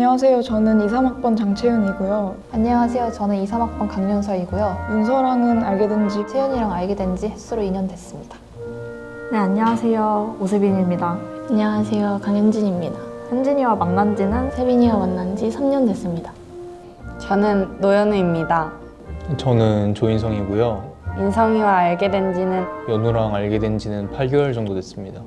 안녕하세요. 저는 2, 3학번 장채윤이고요. 안녕하세요. 저는 2, 3학번 강윤서이고요. 윤서랑은 알게 된 지 채윤이랑 알게 된 지 햇수로 2년 됐습니다. 네, 안녕하세요. 오수빈입니다. 안녕하세요. 강현진입니다. 현진이와 만난 지는 세빈이와 만난 지 3년 됐습니다. 저는 노현우입니다. 저는 조인성이고요. 인성이와 알게 된 지는 연우랑 알게 된 지는 8개월 정도 됐습니다.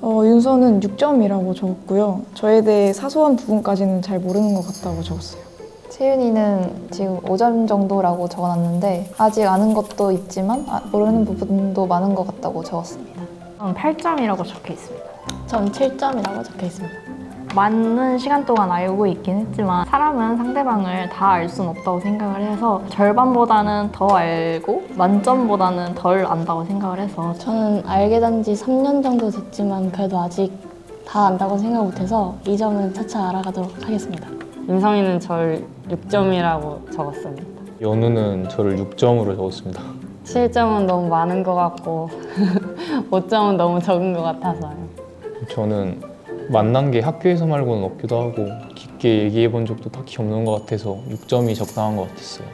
어, 윤서는 6점이라고 적었고요. 저에 대해 사소한 부분까지는 잘 모르는 것 같다고 적었어요. 채윤이는 지금 5점 정도라고 적어놨는데 아직 아는 것도 있지만 아, 모르는 부분도 많은 것 같다고 적었습니다. 저는 8점이라고 적혀 있습니다. 전 7점이라고 적혀 있습니다. 많은 시간 동안 알고 있긴 했지만 사람은 상대방을 다 알 수는 없다고 생각을 해서 절반보다는 더 알고 만점보다는 덜 안다고 생각을 해서 저는 알게 된 지 3년 정도 됐지만 그래도 아직 다 안다고 생각 못해서 이 점은 차차 알아가도록 하겠습니다. 인성이는 절 6점이라고 적었습니다. 연우는 저를 6점으로 적었습니다. 7점은 너무 많은 것 같고 5점은 너무 적은 것 같아서요. 저는 만난 게 학교에서 말고는 없기도 하고 깊게 얘기해 본 적도 딱히 없는 것 같아서 6점이 적당한 것 같았어요.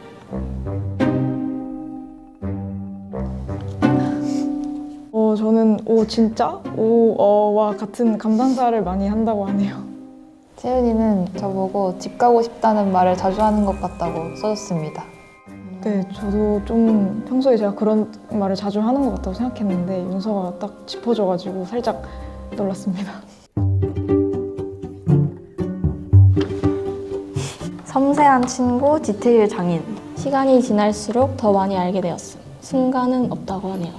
어, 저는 오 진짜? 오 어와 같은 감탄사를 많이 한다고 하네요. 채윤이는 저보고 집 가고 싶다는 말을 자주 하는 것 같다고 써줬습니다. 네, 저도 좀 평소에 제가 그런 말을 자주 하는 것 같다고 생각했는데 윤서가 딱 짚어줘가지고 살짝 놀랐습니다. 섬세한 친구, 디테일 장인. 시간이 지날수록 더 많이 알게 되었음. 순간은 없다고 하네요.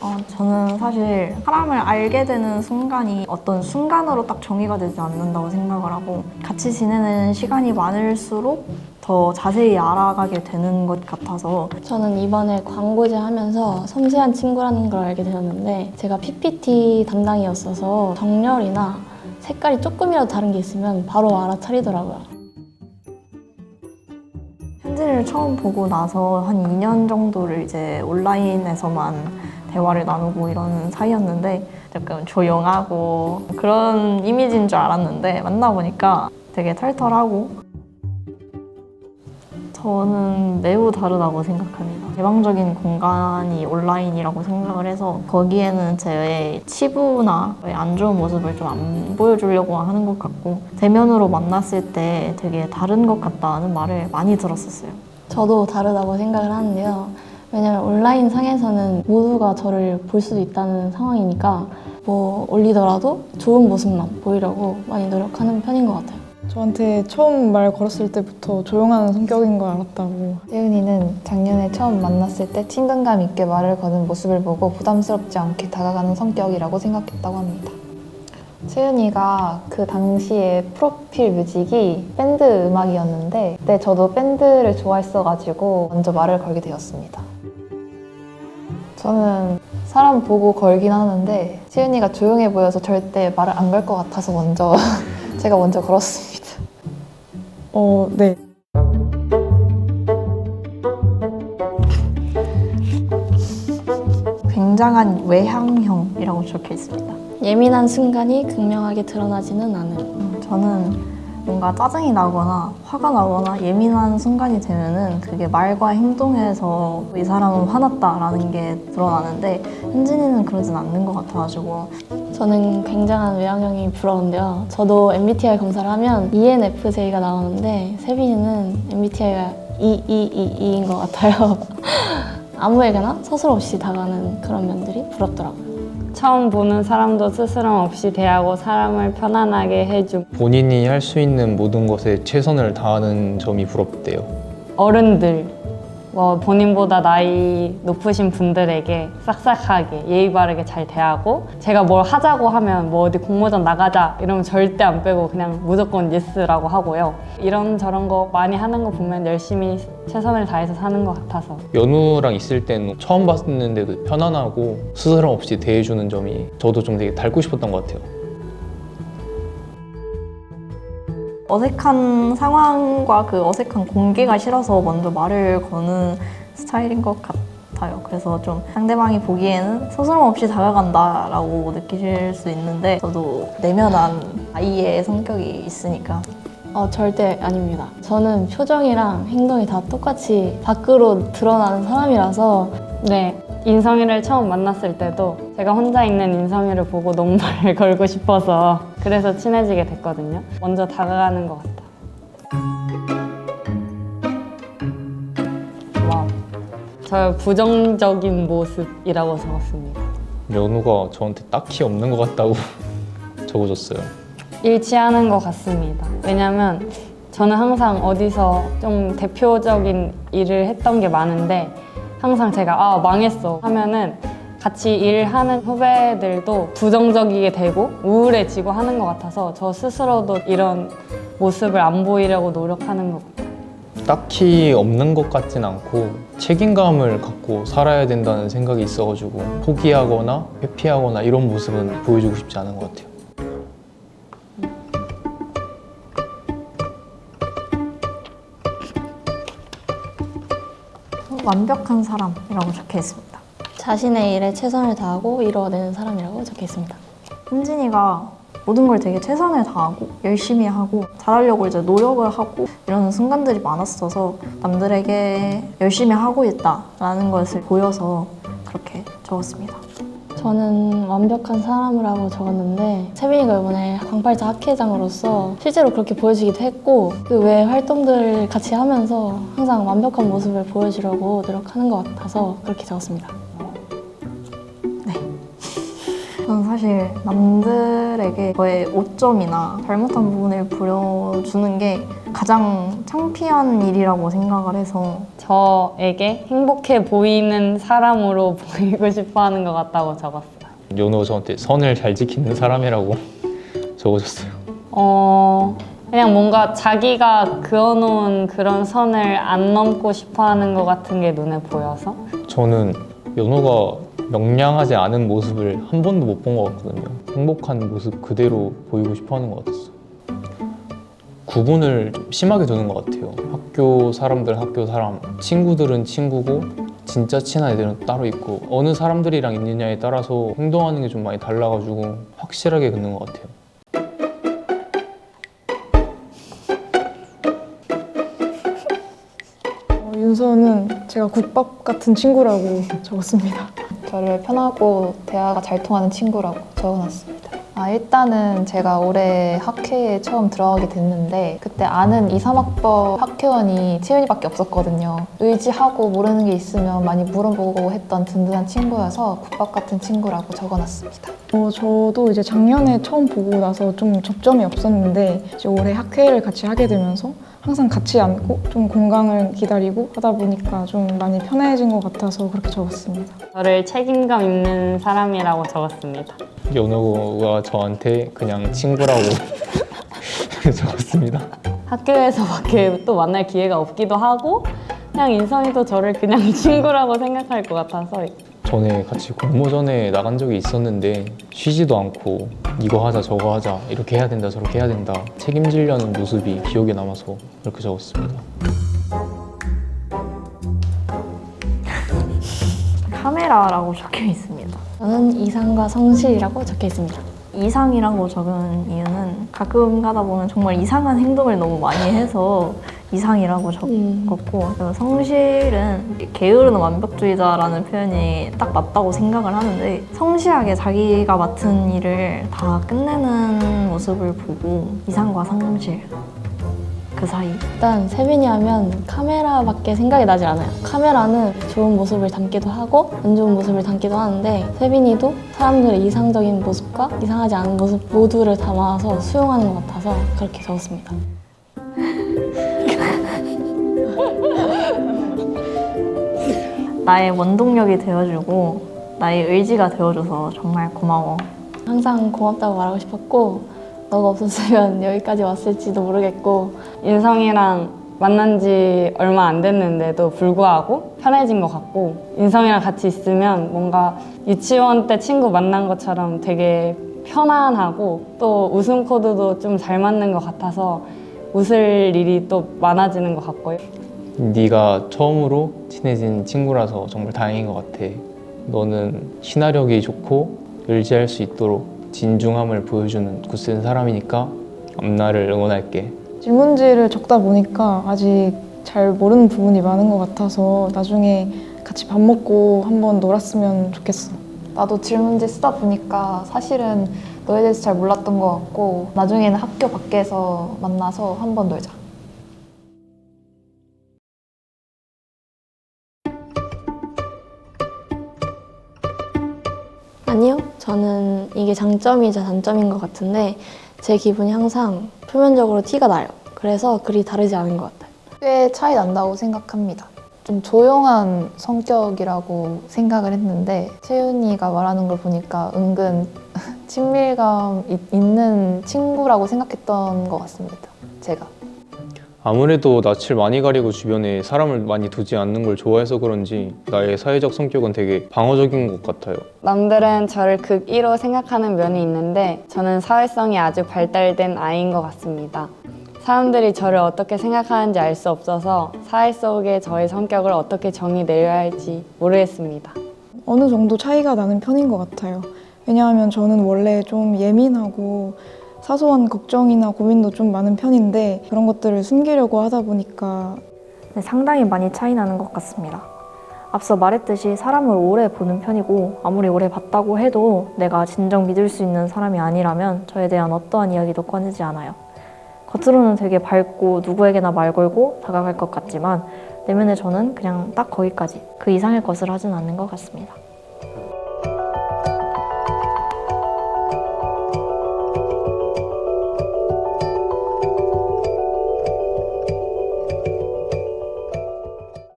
어, 저는 사실 사람을 알게 되는 순간이 어떤 순간으로 딱 정의가 되지 않는다고 생각을 하고 같이 지내는 시간이 많을수록 더 자세히 알아가게 되는 것 같아서 저는 이번에 광고제 하면서 섬세한 친구라는 걸 알게 되었는데 제가 PPT 담당이었어서 정렬이나 색깔이 조금이라도 다른 게 있으면 바로 알아차리더라고요. 현진이를 처음 보고 나서 한 2년 정도를 이제 온라인에서만 대화를 나누고 이런 사이였는데 조금 조용하고 그런 이미지인 줄 알았는데 만나보니까 되게 털털하고 저는 매우 다르다고 생각합니다. 개방적인 공간이 온라인이라고 생각을 해서 거기에는 제 치부나 안 좋은 모습을 좀 안 보여주려고 하는 것 같고 대면으로 만났을 때 되게 다른 것 같다는 말을 많이 들었었어요. 저도 다르다고 생각을 하는데요. 왜냐면 온라인 상에서는 모두가 저를 볼 수도 있다는 상황이니까 뭐 올리더라도 좋은 모습만 보이려고 많이 노력하는 편인 것 같아요. 저한테 처음 말 걸었을 때부터 조용한 성격인 걸 알았다고. 채윤이는 작년에 처음 만났을 때 친근감 있게 말을 거는 모습을 보고 부담스럽지 않게 다가가는 성격이라고 생각했다고 합니다. 채윤이가 그 당시에 프로필 뮤직이 밴드 음악이었는데 그때 저도 밴드를 좋아했어가지고 먼저 말을 걸게 되었습니다. 저는 사람 보고 걸긴 하는데 채윤이가 조용해 보여서 절대 말을 안 걸 것 같아서 먼저 제가 먼저 걸었습니다. 어, 네. 굉장한 외향형이라고 적혀 있습니다. 예민한 순간이 극명하게 드러나지는 않음. 음, 저는 뭔가 짜증이 나거나 화가 나거나 예민한 순간이 되면은 그게 말과 행동에서 이 사람은 화났다라는 게 드러나는데 현진이는 그러진 않는 것 같아가지고 저는 굉장한 외향형이 부러운데요. 저도 MBTI 검사를 하면 ENFJ가 나오는데 세빈이는 MBTI가 E EEE인 것 같아요. 아무에게나 서슴 없이 다가가는 그런 면들이 부럽더라고요. 처음 보는 사람도 스스럼 없이 대하고 사람을 편안하게 해줌. 본인이 할 수 있는 모든 것에 최선을 다하는 점이 부럽대요. 어른들, 뭐 본인보다 나이 높으신 분들에게 싹싹하게 예의 바르게 잘 대하고 제가 뭘 하자고 하면 뭐 어디 공모전 나가자 이러면 절대 안 빼고 그냥 무조건 예스라고 하고요. 이런 저런 거 많이 하는 거 보면 열심히 최선을 다해서 사는 것 같아서 연우랑 있을 때는 처음 봤는데도 편안하고 스스럼 없이 대해주는 점이 저도 좀 되게 닮고 싶었던 것 같아요. 어색한 상황과 그 어색한 공개가 싫어서 먼저 말을 거는 스타일인 것 같아요. 그래서 좀 상대방이 보기에는 스스럼 없이 다가간다라고 느끼실 수 있는데 저도 내면한 아이의 성격이 있으니까 어, 절대 아닙니다. 저는 표정이랑 행동이 다 똑같이 밖으로 드러나는 사람이라서 네, 인성이를 처음 만났을 때도 제가 혼자 있는 인성이를 보고 너무 말을 걸고 싶어서 그래서 친해지게 됐거든요. 먼저 다가가는 것 같아요. 와, 저 부정적인 모습이라고 적었습니다. 연우가 저한테 딱히 없는 것 같다고 적어줬어요. 일치하는 것 같습니다. 왜냐면 저는 항상 어디서 좀 대표적인 일을 했던 게 많은데 항상 제가 아 망했어 하면은 같이 일하는 후배들도 부정적이게 되고 우울해지고 하는 것 같아서 저 스스로도 이런 모습을 안 보이려고 노력하는 것 같아요. 딱히 없는 것 같진 않고 책임감을 갖고 살아야 된다는 생각이 있어가지고 포기하거나 회피하거나 이런 모습은 보여주고 싶지 않은 것 같아요. 완벽한 사람이라고 적혀 있습니다. 자신의 일에 최선을 다하고 이뤄내는 사람이라고 적혀 있습니다. 현진이가 모든 걸 되게 최선을 다하고 열심히 하고 잘하려고 이제 노력을 하고 이런 순간들이 많았어서 남들에게 열심히 하고 있다라는 것을 보여서 그렇게 적었습니다. 저는 완벽한 사람이라고 적었는데 세빈이가 이번에 광팔자 학회장으로서 실제로 그렇게 보여지기도 했고 그 외 활동들을 같이 하면서 항상 완벽한 모습을 보여주려고 노력하는 것 같아서 그렇게 적었습니다. 저는 사실 남들에게 저의 오점이나 잘못한 부분을 보여주는 게 가장 창피한 일이라고 생각을 해서 저에게 행복해 보이는 사람으로 보이고 싶어 하는 것 같다고 적었어요. 연우가 저한테 선을 잘 지키는 사람이라고 적어줬어요. 어, 그냥 뭔가 자기가 그어놓은 그런 선을 안 넘고 싶어 하는 것 같은 게 눈에 보여서 저는 연우가 명량하지 않은 모습을 한 번도 못 본 것 같거든요. 행복한 모습 그대로 보이고 싶어 하는 것 같았어요. 구분을 좀 심하게 두는 것 같아요. 학교 사람들, 학교 사람. 친구들은 친구고, 진짜 친한 애들은 따로 있고, 어느 사람들이랑 있느냐에 따라서 행동하는 게 좀 많이 달라가지고, 확실하게 긋는 것 같아요. 어, 윤서는 제가 국밥 같은 친구라고 적었습니다. 저를 편하고 대화가 잘 통하는 친구라고 적어놨습니다. 아, 일단은 제가 올해 학회에 처음 들어가게 됐는데 그때 아는 2, 3학번 학회원이 채윤이밖에 없었거든요. 의지하고 모르는 게 있으면 많이 물어보고 했던 든든한 친구여서 국밥 같은 친구라고 적어놨습니다. 어, 저도 이제 작년에 처음 보고 나서 좀 접점이 없었는데 이제 올해 학회를 같이 하게 되면서 항상 같이 앉고 좀 공강을 기다리고 하다 보니까 좀 많이 편해진 것 같아서 그렇게 적었습니다. 저를 책임감 있는 사람이라고 적었습니다. 연우가 저한테 그냥 친구라고 적었습니다. 학교에서밖에 또 만날 기회가 없기도 하고 그냥 인성이도 저를 그냥 친구라고 생각할 것 같아서 전에 같이 공모전에 나간 적이 있었는데 쉬지도 않고 이거 하자 저거 하자 이렇게 해야 된다 저렇게 해야 된다 책임지려는 모습이 기억에 남아서 이렇게 적었습니다. 카메라라고 적혀 있습니다. 저는 이상과 성실이라고 적혀 있습니다. 이상이라고 적은 이유는 가끔 가다 보면 정말 이상한 행동을 너무 많이 해서 이상이라고 음. 적었고 그리고 성실은 게으르는 완벽주의자라는 표현이 딱 맞다고 생각을 하는데 성실하게 자기가 맡은 일을 다 끝내는 모습을 보고 이상과 성실 그 사이 일단 세빈이 하면 카메라밖에 생각이 나질 않아요. 카메라는 좋은 모습을 담기도 하고 안 좋은 모습을 담기도 하는데 세빈이도 사람들의 이상적인 모습과 이상하지 않은 모습 모두를 담아서 수용하는 것 같아서 그렇게 적었습니다. 나의 원동력이 되어주고 나의 의지가 되어줘서 정말 고마워. 항상 고맙다고 말하고 싶었고 너가 없었으면 여기까지 왔을지도 모르겠고 인성이랑 만난 지 얼마 안 됐는데도 불구하고 편해진 것 같고 인성이랑 같이 있으면 뭔가 유치원 때 친구 만난 것처럼 되게 편안하고 또 웃음 코드도 좀 잘 맞는 것 같아서 웃을 일이 또 많아지는 것 같고요. 네가 처음으로 친해진 친구라서 정말 다행인 것 같아. 너는 친화력이 좋고 의지할 수 있도록 진중함을 보여주는 굳센 사람이니까 앞날을 응원할게. 질문지를 적다 보니까 아직 잘 모르는 부분이 많은 것 같아서 나중에 같이 밥 먹고 한번 놀았으면 좋겠어. 나도 질문지 쓰다 보니까 사실은 너에 대해서 잘 몰랐던 것 같고 나중에는 학교 밖에서 만나서 한번 놀자. 이게 장점이자 단점인 것 같은데 제 기분이 항상 표면적으로 티가 나요. 그래서 그리 다르지 않은 것 같아요. 꽤 차이 난다고 생각합니다. 좀 조용한 성격이라고 생각을 했는데 채윤이가 말하는 걸 보니까 은근 친밀감 이- 있는 친구라고 생각했던 것 같습니다. 제가. 아무래도 낯을 많이 가리고 주변에 사람을 많이 두지 않는 걸 좋아해서 그런지 나의 사회적 성격은 되게 방어적인 것 같아요. 남들은 저를 극 1호 생각하는 면이 있는데 저는 사회성이 아주 발달된 아이인 것 같습니다. 사람들이 저를 어떻게 생각하는지 알 수 없어서 사회 속의 저의 성격을 어떻게 정의 내려야 할지 모르겠습니다. 어느 정도 차이가 나는 편인 것 같아요. 왜냐하면 저는 원래 좀 예민하고 사소한 걱정이나 고민도 좀 많은 편인데 그런 것들을 숨기려고 하다 보니까 네, 상당히 많이 차이 나는 것 같습니다. 앞서 말했듯이 사람을 오래 보는 편이고 아무리 오래 봤다고 해도 내가 진정 믿을 수 있는 사람이 아니라면 저에 대한 어떠한 이야기도 꺼내지 않아요. 겉으로는 되게 밝고 누구에게나 말 걸고 다가갈 것 같지만 내면에 저는 그냥 딱 거기까지 그 이상의 것을 하진 않는 것 같습니다.